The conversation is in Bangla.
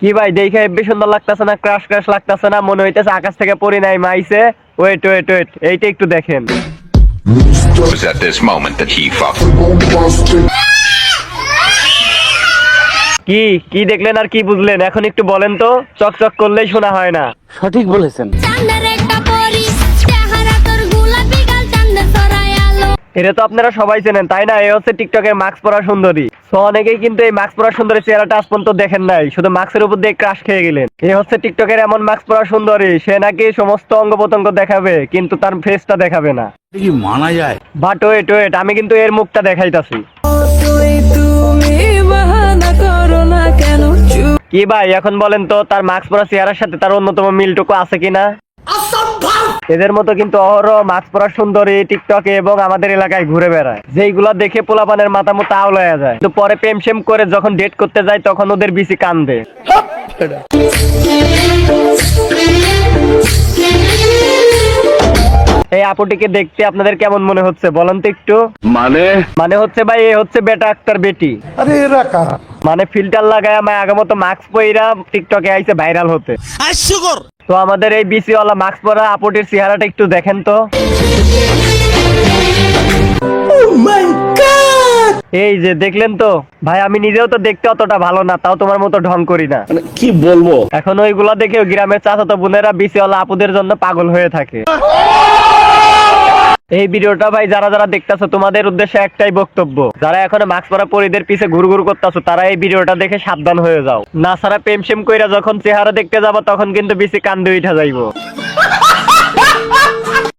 কি ভাই দেখে হেব্বি সুন্দর লাগতেছে না? ক্রাশ ক্রাশ লাগতেছে না? মনে হইতেছে আকাশ থেকে পড়ি নাই মাইছে। ওয়েট ওয়েট ওয়েট এইটা একটু দেখেন। Was at this moment that he fucked. কি কি দেখলেন আর কি বুঝলেন? এখন একটু বলেন তো চকচক করলেই শোনা হয় না। সঠিক বলেছেন। এটা তো আপনারা সবাই চেনেন তাই না? এই হচ্ছে টিকটকের মাস্ক পরা সুন্দরী। তো অনেকেই কিন্তু এই মাস্ক পরা সুন্দরী চেহারাটা আজ পর্যন্ত দেখেন নাই। শুধু মাস্কের উপর দিয়ে ক্রাশ খেয়ে গেলেন। এই হচ্ছে টিকটকের এমন মাস্ক পরা সুন্দরী। সে নাকি সমস্ত অঙ্গ প্রত্যঙ্গ দেখাবে কিন্তু তার ফেসটা দেখাবে না। কি মানা যায়? বাট ওয়েট ওয়েট আমি কিন্তু এর মুখটা দেখাইতাছি। কি ভাই এখন বলেন তো তার মাস্ক পরা চেহারার সাথে তার অন্যতম মিলটুকু আছে কিনা? এদের মতো কিন্তু অহরহ মাস্ক পরা সুন্দরী টিকটকে এবং আমাদের এলাকায় ঘুরে বেড়ায়। যেইগুলা দেখে পোলাপানের মাথা মতো আওলায়া যায়। তো পরে প্রেম সেম করে যখন ডেট করতে যায় তখন ওদের বিসি কান্দে। এই আপুটিকে দেখতে আপনাদের কেমন মনে হচ্ছে? বলেন তো একটু। মানে? মানে হচ্ছে ভাই এ হচ্ছে বেটা আক্তার বেটি। আরে এরা কারা? মানে ফিল্টার লাগায় আমার আগে মতো মাস্ক পইরা টিকটকে আইছে ভাইরাল হতে। তো আমাদের এই বিসি ওয়ালা মাস্ক পরা আপুটির চেহারাটা একটু দেখেন তো। এই যে দেখলেন তো? ভাই আমি নিজেও তো দেখতে অতটা ভালো না তাও তোমার মতো ঢং করি না। মানে কি বলব? এখন ওইগুলা দেখে গ্রামের চাচাতো বোনেরা বিসিওয়ালা আপুদের জন্য পাগল হয়ে থাকে। এই ভিডিওটা ভাই, যারা যারা দেখতেছো, তোমাদের উদ্দেশ্যে একটাই বক্তব্য। যারা এখন মাস্ক পরা পরিদের পিছে ঘুর ঘুর করতেছো, তারা এই ভিডিওটা দেখে সাবধান হয়ে যাও। না সারা প্রেম সেম কইরা যখন চেহারা দেখতে যাব, তখন কিন্তু বেশি কান্দে উঠা যাইবো।